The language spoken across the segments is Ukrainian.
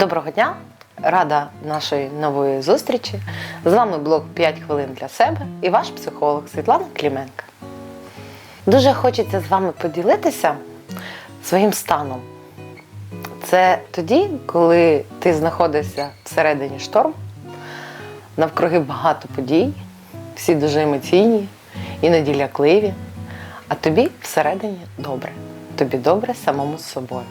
Доброго дня! Рада нашої нової зустрічі. З вами блог 5 хвилин для себе і ваш психолог Світлана Кліменка. Дуже хочеться з вами поділитися своїм станом. Це тоді, коли ти знаходишся всередині шторму, навкруги багато подій, всі дуже емоційні, іноді лякливі, а тобі всередині добре. Тобі добре самому з собою.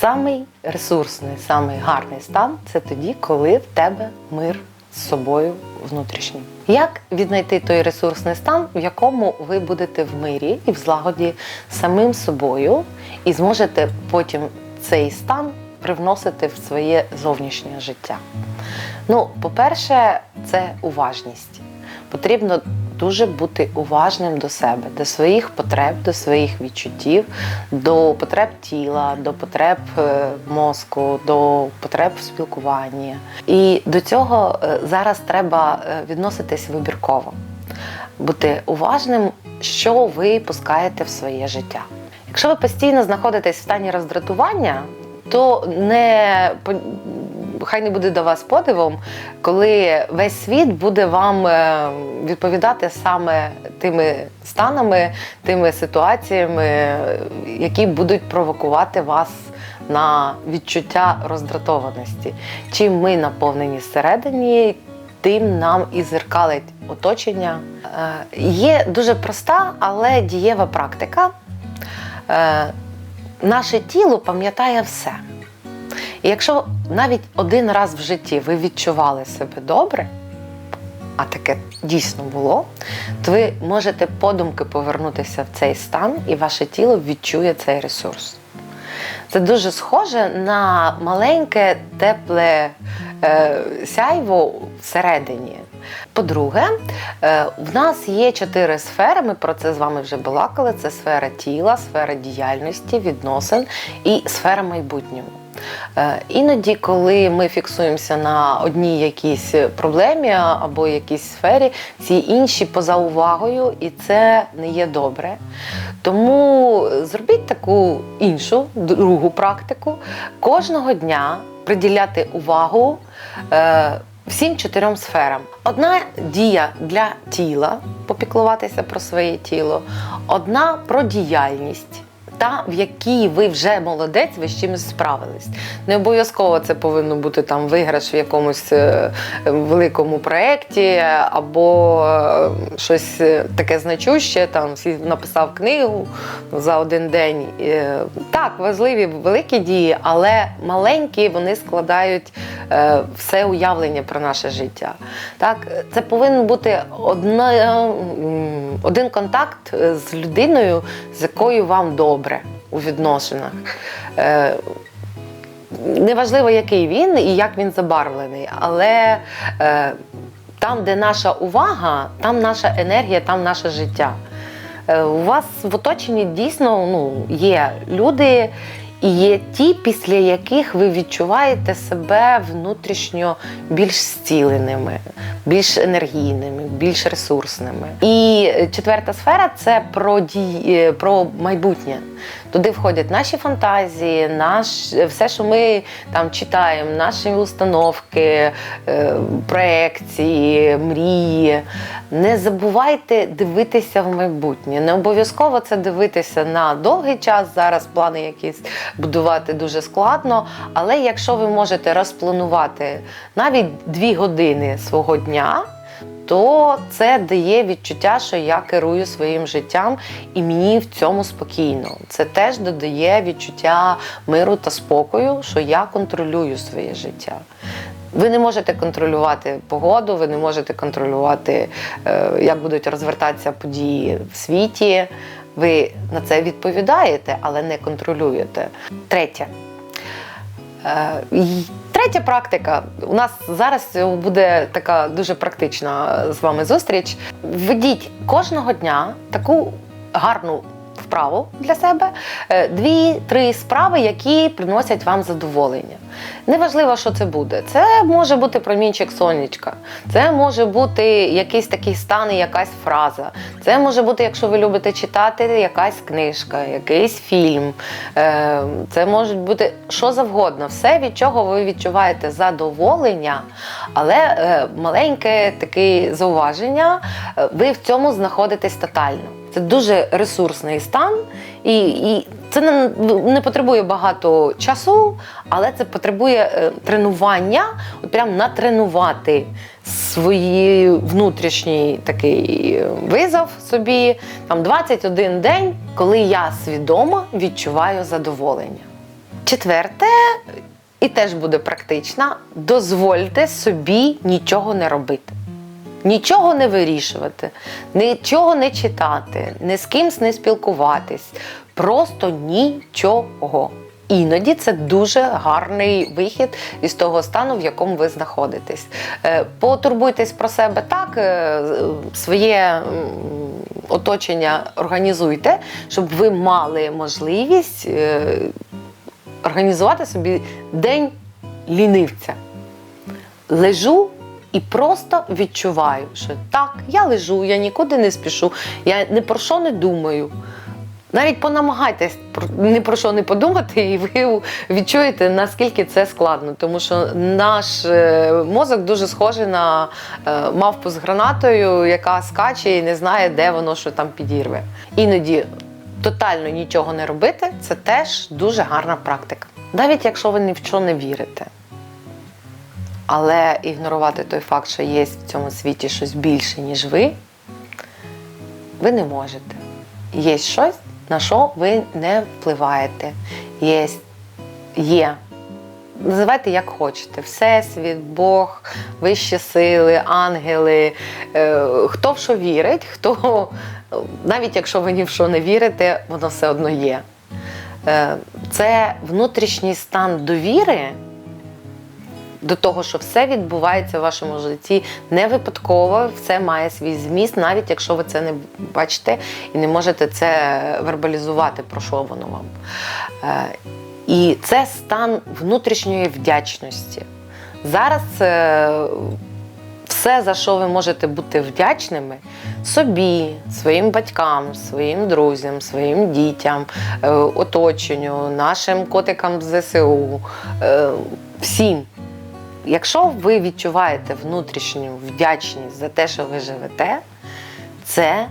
Самий ресурсний, самий гарний стан це тоді, коли в тебе мир з собою внутрішній. Як віднайти той ресурсний стан, в якому ви будете в мирі і в злагоді самим собою, і зможете потім цей стан привносити в своє зовнішнє життя? Ну, по-перше, це уважність. Потрібно дуже бути уважним до себе, до своїх потреб, до своїх відчуттів, до потреб тіла, до потреб е, мозку, до потреб в спілкуванні. І до цього е, зараз треба е, відноситись вибірково, бути уважним, що ви пускаєте в своє життя. Якщо ви постійно знаходитесь в стані роздратування, то не хай не буде до вас подивом, коли весь світ буде вам е, відповідати саме тими станами, тими ситуаціями, які будуть провокувати вас на відчуття роздратованості. Чим ми наповнені зсередині, тим нам і зеркалить оточення. Е, Є дуже проста, але дієва практика. Е, Наше тіло пам'ятає все. І якщо навіть один раз в житті ви відчували себе добре, а таке дійсно було, то ви можете подумки повернутися в цей стан, і ваше тіло відчує цей ресурс. Це дуже схоже на маленьке тепле е, сяйво всередині. По-друге, е, в нас є чотири сфери. Ми про це з вами вже балакали: це сфера тіла, сфера діяльності, відносин і сфера майбутнього. Е, Іноді, коли ми фіксуємося на одній якійсь проблемі або якійсь сфері, всі інші поза увагою, і це не є добре. Тому зробіть таку іншу, другу практику. Кожного дня приділяти увагу е, всім чотирьом сферам. Одна дія для тіла, попіклуватися про своє тіло, одна про діяльність. Та в якій ви вже молодець, ви з чимось справились. Не обов'язково це повинно бути там виграш в якомусь е, великому проєкті або е, щось е, таке значуще, там всі написав книгу за один день. Так, важливі великі дії, але маленькі вони складають все уявлення про наше життя. Так, це повинен бути одна, один контакт е, з людиною, з якою вам добре у відносинах. Е, Неважливо, який він і як він забарвлений, але е, там, де наша увага, там наша енергія, там наше життя. Е, у вас в оточенні дійсно ну, є люди, і є ті, після яких ви відчуваєте себе внутрішньо більш зціленими, більш енергійними, більш ресурсними. І четверта сфера це про дії, про майбутнє. Туди входять наші фантазії, наш, все, що ми там читаємо, наші установки, е, проекції, мрії. Не забувайте дивитися в майбутнє. Не обов'язково це дивитися на довгий час. Зараз плани якісь будувати дуже складно. Але якщо ви можете розпланувати навіть дві години свого дня, то це дає відчуття, що я керую своїм життям і мені в цьому спокійно. Це теж додає відчуття миру та спокою, що я контролюю своє життя. Ви не можете контролювати погоду, ви не можете контролювати, е, як будуть розвертатися події в світі. Ви на це відповідаєте, але не контролюєте. Третє. Е, Третя практика. У нас зараз буде така дуже практична з вами зустріч. Введіть кожного дня таку гарну вправу для себе, е, дві-три справи, які приносять вам задоволення. Неважливо, що це буде. Це може бути промінчик сонечка, це може бути якийсь такий стан і якась фраза. Це може бути, якщо ви любите читати, якась книжка, якийсь фільм. Е, Це може бути що завгодно. Все, від чого ви відчуваєте задоволення, але е, маленьке таке зауваження, ви в цьому знаходитесь тотально. Це дуже ресурсний стан, і, і це не, не потребує багато часу, але це потребує е, тренування, от прям натренувати свій внутрішній такий е, визов собі. Там 21 день, коли я свідомо відчуваю задоволення. Четверте, і теж буде практично, дозвольте собі нічого не робити. Нічого не вирішувати, нічого не читати, ні з кимсь не спілкуватись. Просто нічого. Іноді це дуже гарний вихід із того стану, в якому ви знаходитесь. Е, Потурбуйтесь про себе так, е, своє оточення організуйте, щоб ви мали можливість е, організувати собі день лінивця. Лежу і просто відчуваю, що так, я лежу, я нікуди не спішу, я ні про що не думаю. Навіть понамагайтесь ні про що не подумати, і ви відчуєте, наскільки це складно. Тому що наш е, мозок дуже схожий на е, мавпу з гранатою, яка скаче і не знає, де воно що там підірве. Іноді тотально нічого не робити це теж дуже гарна практика. Навіть якщо ви ні в що не вірите. Але ігнорувати той факт, що є в цьому світі щось більше, ніж ви, ви не можете. Є щось, на що ви не впливаєте. Є, є. Називайте як хочете: Всесвіт, Бог, вищі сили, ангели. Е, хто в що вірить, хто, навіть якщо ви ні в що не вірите, воно все одно є. Е, це внутрішній стан довіри до того, що все відбувається в вашому житті не випадково, все має свій зміст, навіть якщо ви це не бачите і не можете це вербалізувати, про що воно вам. Е, І це стан внутрішньої вдячності. Зараз е, все, за що ви можете бути вдячними собі, своїм батькам, своїм друзям, своїм дітям, е, оточенню, нашим котикам з ЗСУ, всім. Якщо ви відчуваєте внутрішню вдячність за те, що ви живете, це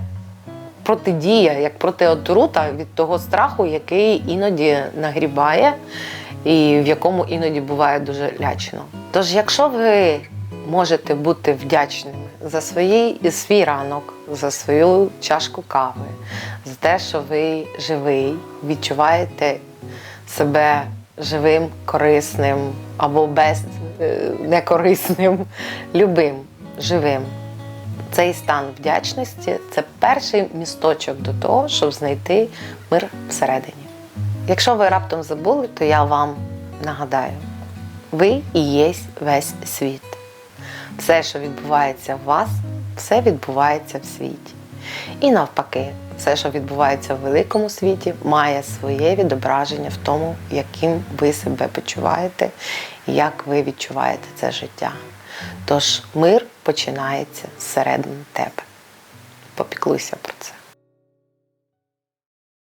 протидія, як протиотрута від того страху, який іноді нагрібає і в якому іноді буває дуже лячно. Тож, якщо ви можете бути вдячними за свої, свій ранок, за свою чашку кави, за те, що ви живий, відчуваєте себе живим, корисним або без е, некорисним, любим, живим. Цей стан вдячності це перший місточок до того, щоб знайти мир всередині. Якщо ви раптом забули, то я вам нагадаю: ви і є весь світ. Все, що відбувається в вас, все відбувається в світі. І навпаки, все, що відбувається в великому світі, має своє відображення в тому, яким ви себе почуваєте і як ви відчуваєте це життя. Тож мир починається зсередини тебе. Попіклуйся про це.